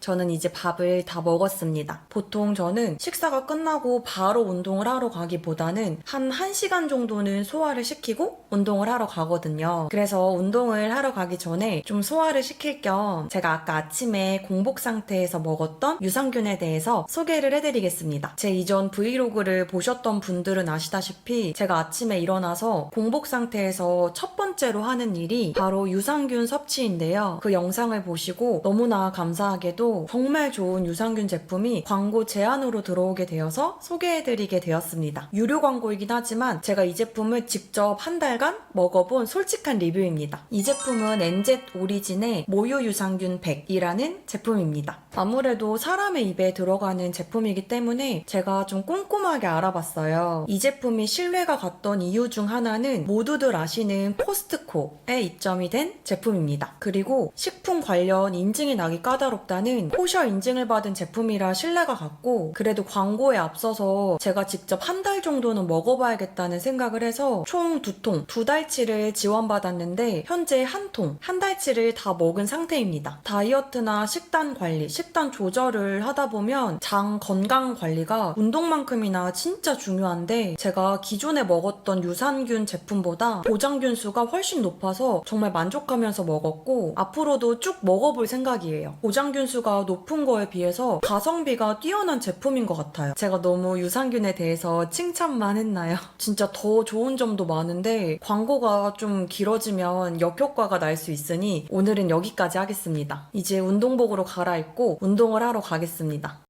저는 이제 밥을 다 먹었습니다. 보통 저는 식사가 끝나고 바로 운동을 하러 가기보다는 한 1시간 정도는 소화를 시키고 운동을 하러 가거든요. 그래서 운동을 하러 가기 전에 좀 소화를 시킬 겸 제가 아까 아침에 공복 상태에서 먹었던 유산균에 대해서 소개를 해드리겠습니다. 제 이전 브이로그를 보셨던 분들은 아시다시피 제가 아침에 일어나서 공복 상태에서 첫 번째로 하는 일이 바로 유산균 섭취인데요. 그 영상을 보시고 너무나 감사하게도 정말 좋은 유산균 제품이 광고 제안으로 들어오게 되어서 소개해드리게 되었습니다. 유료 광고이긴 하지만 제가 이 제품을 직접 한 달간 먹어본 솔직한 리뷰입니다. 이 제품은 NZ 오리진의 모유 유산균 100이라는 제품입니다. 아무래도 사람의 입에 들어가는 제품이기 때문에 제가 좀 꼼꼼하게 알아봤어요. 이 제품이 신뢰가 갔던 이유 중 하나는 모두들 아시는 코스트코에 입점이 된 제품입니다. 그리고 식품 관련 인증이 나기 까다롭다는 포셔 인증을 받은 제품이라 신뢰가 갔고 그래도 광고에 앞서서 제가 직접 한 달 정도는 먹어봐야겠다는 생각을 해서 총 두 통, 두 달치를 지원받았는데 현재 한 통, 한 달치를 다 먹은 상태입니다. 다이어트나 식단 관리, 식단 조절을 하다 보면 장 건강 관리가 운동만큼이나 진짜 중요한데 제가 기존에 먹었던 유산균 제품보다 보장균 수가 훨씬 높아서 정말 만족하면서 먹었고 앞으로도 쭉 먹어볼 생각이에요. 보장균 수가 높은 거에 비해서 가성비가 뛰어난 제품인 것 같아요. 제가 너무 유산균에 대해서 칭찬만 했나요? 진짜 더 좋은 점도 많은데 광고가 좀 길어지면 역효과가 날 수 있으니 오늘은 여기까지 하겠습니다. 이제 운동복으로 갈아입고 운동을 하러 가겠습니다.